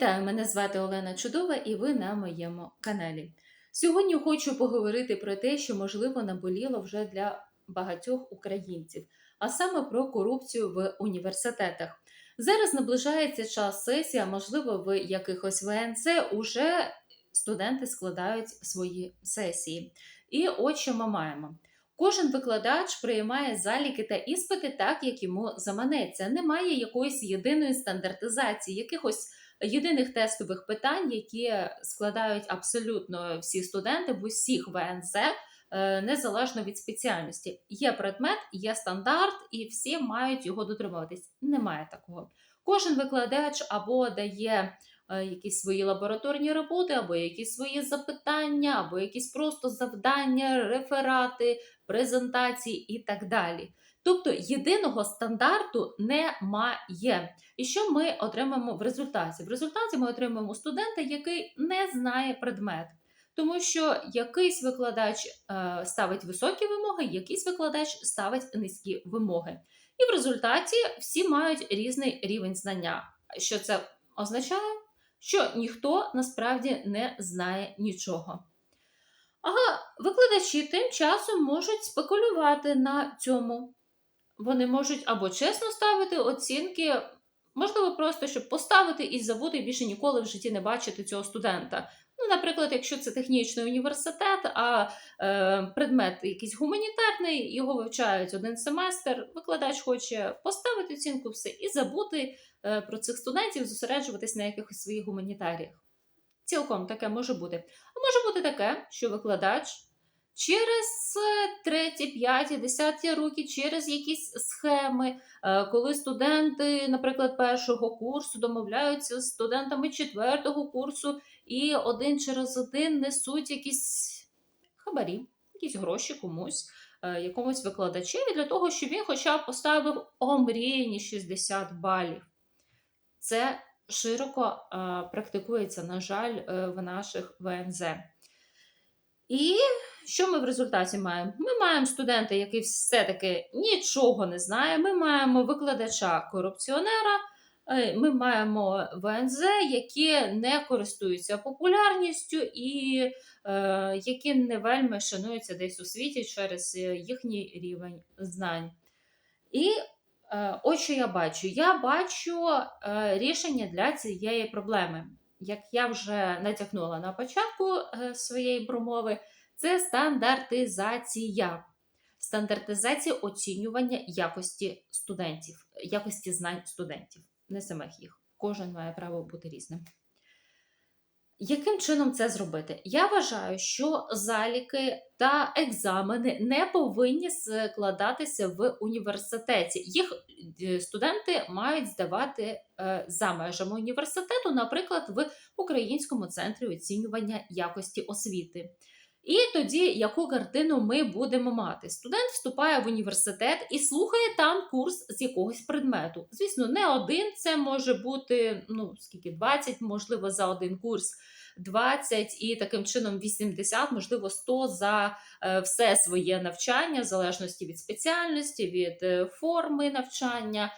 Вітаю, мене звати Олена Чудова, і ви на моєму каналі. Сьогодні хочу поговорити про те, що можливо наболіло вже для багатьох українців, а саме про корупцію в університетах. Зараз наближається час сесії, можливо, в якихось ВНЦ уже студенти складають свої сесії. І от що ми маємо. Кожен викладач приймає заліки та іспити так, як йому заманеться. Немає якоїсь єдиної стандартизації, якихось єдиних тестових питань, які складають абсолютно всі студенти в усіх ВНЗ, е, незалежно від спеціальності. Є предмет, є стандарт, і всі мають його дотримуватись. Немає такого. Кожен викладач або дає е, якісь свої лабораторні роботи, або якісь свої запитання, або якісь просто завдання, реферати, презентації і так далі. Тобто єдиного стандарту немає. І що ми отримаємо в результаті? В результаті ми отримаємо студента, який не знає предмет. Тому що якийсь викладач е, ставить високі вимоги, якийсь викладач ставить низькі вимоги. І в результаті всі мають різний рівень знання. Що це означає? Що ніхто насправді не знає нічого. Ага, викладачі тим часом можуть спекулювати на цьому. Вони можуть або чесно ставити оцінки, можливо, просто щоб поставити і забути більше ніколи в житті не бачити цього студента. Ну, наприклад, якщо це технічний університет, а е, предмет якийсь гуманітарний, його вивчають один семестр, викладач хоче поставити оцінку все і забути е, про цих студентів, зосереджуватись на якихось своїх гуманітаріях. Цілком таке може бути. А може бути таке, що викладач через треті, п'яті, десяті роки, через якісь схеми, е, коли студенти, наприклад, першого курсу домовляються з студентами четвертого курсу, і один через один несуть якісь хабарі, якісь гроші комусь. е, Якомусь викладачеві для того, щоб він хоча б поставив омріяні 60 балів. Це широко е, практикується, на жаль, е, в наших ВНЗ. І що ми в результаті маємо? Ми маємо студента, який все-таки нічого не знає. Ми маємо викладача-корупціонера, е, ми маємо ВНЗ, які не користуються популярністю і е, які не вельми шануються десь у світі через е, їхній рівень знань. І е, ось що я бачу. Я бачу е, рішення для цієї проблеми. Як я вже натякнула на початку е, своєї промови, це стандартизація. Стандартизація оцінювання якості студентів, якості знань студентів, не самих їх. Кожен має право бути різним. Яким чином це зробити? Я вважаю, що заліки та екзамени не повинні складатися в університеті. Їх е, студенти мають здавати е, за межами університету, наприклад, в Українському центрі оцінювання якості освіти. І тоді яку картину ми будемо мати? Студент вступає в університет і слухає там курс з якогось предмету. Звісно, не один, це може бути ну скільки 20, можливо, за один курс. 20 і таким чином 80, можливо, 100 за е, все своє навчання, в залежності від спеціальності, від е, форми навчання.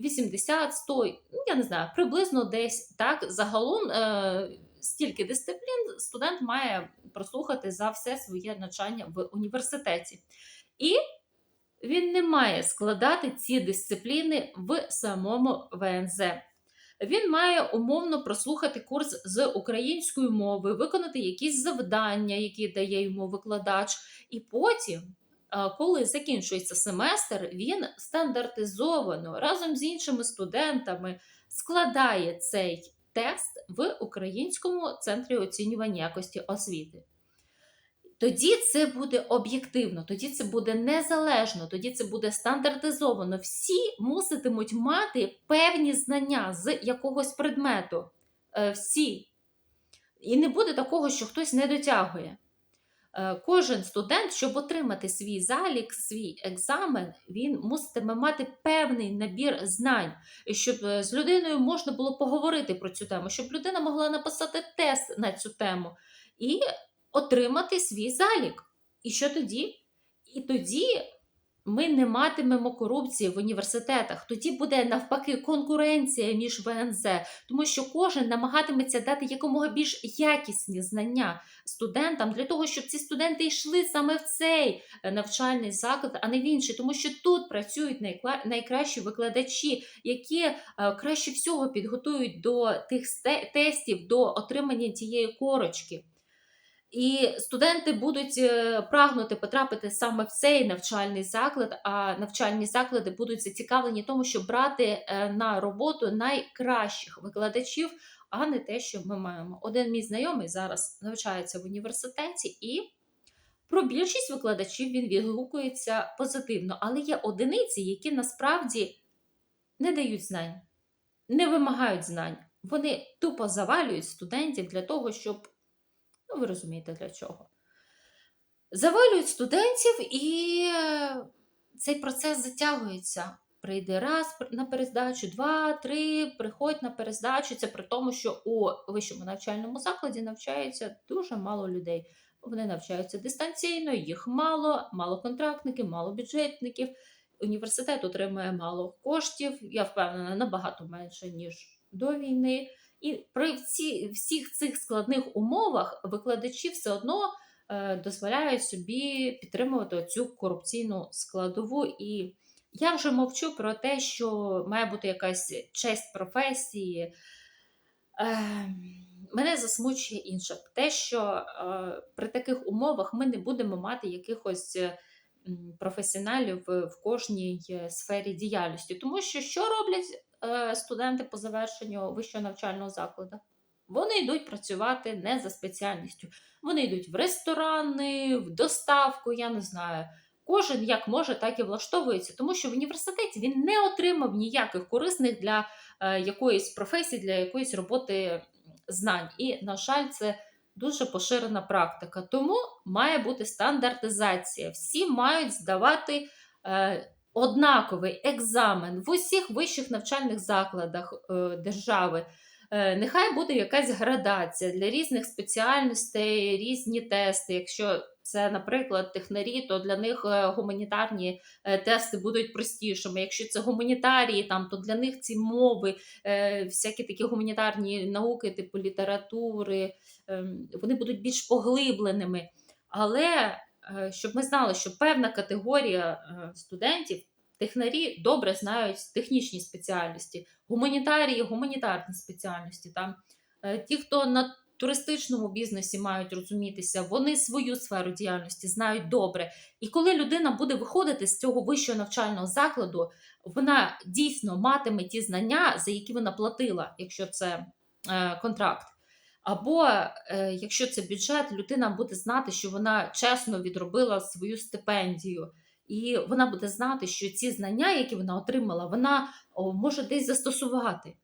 80, 100, ну, я не знаю, приблизно десь так. Загалом е, стільки дисциплін студент має прослухати за все своє навчання в університеті. І він не має складати ці дисципліни в самому ВНЗ. Він має умовно прослухати курс з української мови, виконати якісь завдання, які дає йому викладач, і потім. Коли закінчується семестр, він стандартизовано разом з іншими студентами складає цей тест в Українському центрі оцінювання якості освіти. Тоді це буде об'єктивно, тоді це буде незалежно, тоді це буде стандартизовано. Всі муситимуть мати певні знання з якогось предмету. Е, Всі. І не буде такого, що хтось не дотягує. Е, Кожен студент, щоб отримати свій залік, свій екзамен, він муситиме мати певний набір знань, щоб е, з людиною можна було поговорити про цю тему, щоб людина могла написати тест на цю тему. І отримати свій залік. І що тоді? І тоді ми не матимемо корупції в університетах. Тоді буде навпаки конкуренція між ВНЗ, тому що кожен намагатиметься дати якомога більш якісні знання студентам для того, щоб ці студенти йшли саме в цей е, навчальний заклад, а не в інший, тому що тут працюють найкращі викладачі, які е, краще всього підготують до тих тестів, до отримання тієї корочки. І студенти будуть е, прагнути потрапити саме в цей навчальний заклад, а навчальні заклади будуть зацікавлені тому, щоб брати е, на роботу найкращих викладачів, а не те, що ми маємо. Один мій знайомий зараз навчається в університеті, і про більшість викладачів він відгукується позитивно, але є одиниці, які насправді не дають знань, не вимагають знань. Вони тупо завалюють студентів для того, щоб Ну, ви розумієте для чого. Завалюють студентів, і е, цей процес затягується. Прийде раз на перездачу, два, три, приходь на перездачу. Це при тому, що у вищому навчальному закладі навчається дуже мало людей. Вони навчаються дистанційно, їх мало, мало контрактників, мало бюджетників. Університет отримує мало коштів, я впевнена, набагато менше, ніж до війни. І при всі, всіх цих складних умовах викладачі все одно е, дозволяють собі підтримувати цю корупційну складову. І я вже мовчу про те, що має бути якась честь професії. Е, мене засмучує інше. Те, що е, при таких умовах ми не будемо мати якихось. е, Професіоналів в, кожній е, сфері діяльності, тому що що роблять студенти по завершенню вищого навчального закладу. Вони йдуть працювати не за спеціальністю. Вони йдуть в ресторани, в доставку, я не знаю. Кожен як може, так і влаштовується, тому що в університеті він не отримав ніяких корисних для е, якоїсь професії, для якоїсь роботи знань. І, на жаль, це дуже поширена практика. Тому має бути стандартизація. Всі мають здавати. Однаковий екзамен в усіх вищих навчальних закладах е, держави. Е, нехай буде якась градація для різних спеціальностей, різні тести. Якщо це, наприклад, технарі, то для них е, гуманітарні тести будуть простішими. Якщо це гуманітарії, там, то для них ці мови, всякі такі гуманітарні науки, типу літератури, е, вони будуть більш поглибленими. Але щоб ми знали, що певна категорія е, студентів, технарі добре знають технічні спеціальності, гуманітарії, гуманітарні спеціальності. Там е, ті, хто на туристичному бізнесі мають розумітися, вони свою сферу діяльності знають добре. І коли людина буде виходити з цього вищого навчального закладу, вона дійсно матиме ті знання, за які вона платила, якщо це е, контракт. Або е, якщо це бюджет, людина буде знати, що вона чесно відробила свою стипендію, і вона буде знати, що ці знання, які вона отримала, вона може десь застосувати.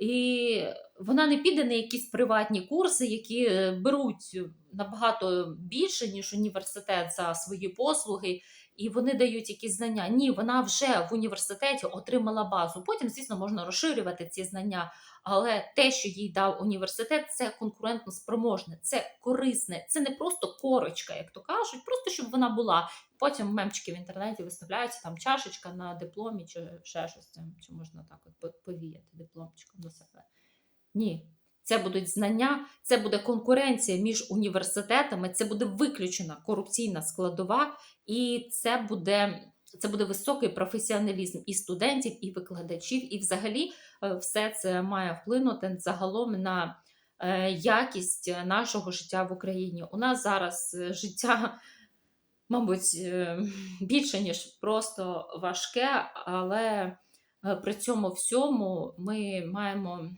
І вона не піде на якісь приватні курси, які е, беруть набагато більше, ніж університет за свої послуги, і вони дають якісь знання. Ні, вона вже в університеті отримала базу. Потім, звісно, можна розширювати ці знання. Але те, що їй дав університет, це конкурентно спроможне, це корисне, це не просто корочка, як то кажуть, просто щоб вона була. Потім мемчики в інтернеті виставляються там чашечка на дипломі, чи ще щось чи можна так от повіяти дипломчиком до себе. Ні. Це будуть знання, це буде конкуренція між університетами, це буде виключена корупційна складова, і це буде це буде високий професіоналізм і студентів, і викладачів, і взагалі е, все це має вплинути загалом на е, якість нашого життя в Україні. У нас зараз е, життя, мабуть, більше, ніж просто важке, але при цьому всьому ми маємо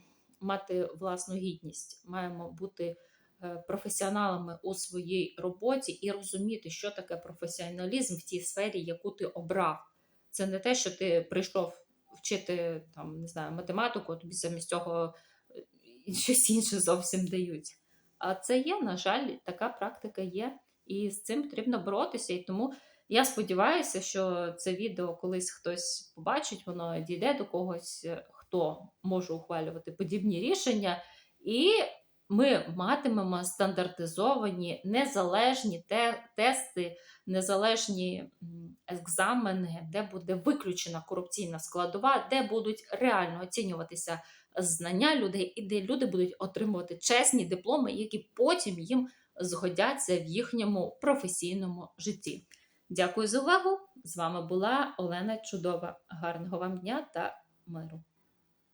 мати власну гідність, маємо бути. Е, професіоналами у своїй роботі і розуміти, що таке професіоналізм в тій сфері, яку ти обрав. Це не те, що ти прийшов вчити там, не знаю, математику, тобі замість цього е, щось інше зовсім дають. А це є, на жаль, така практика є, і з цим потрібно боротися. І тому я сподіваюся, що це відео колись хтось побачить, воно дійде до когось, е, хто може ухвалювати подібні рішення. І ми матимемо стандартизовані незалежні те- тести, незалежні екзамени, де буде виключена корупційна складова, де будуть реально оцінюватися знання людей, і де люди будуть отримувати чесні дипломи, які потім їм згодяться в їхньому професійному житті. Дякую за увагу! З вами була Олена Чудова. Гарного вам дня та миру!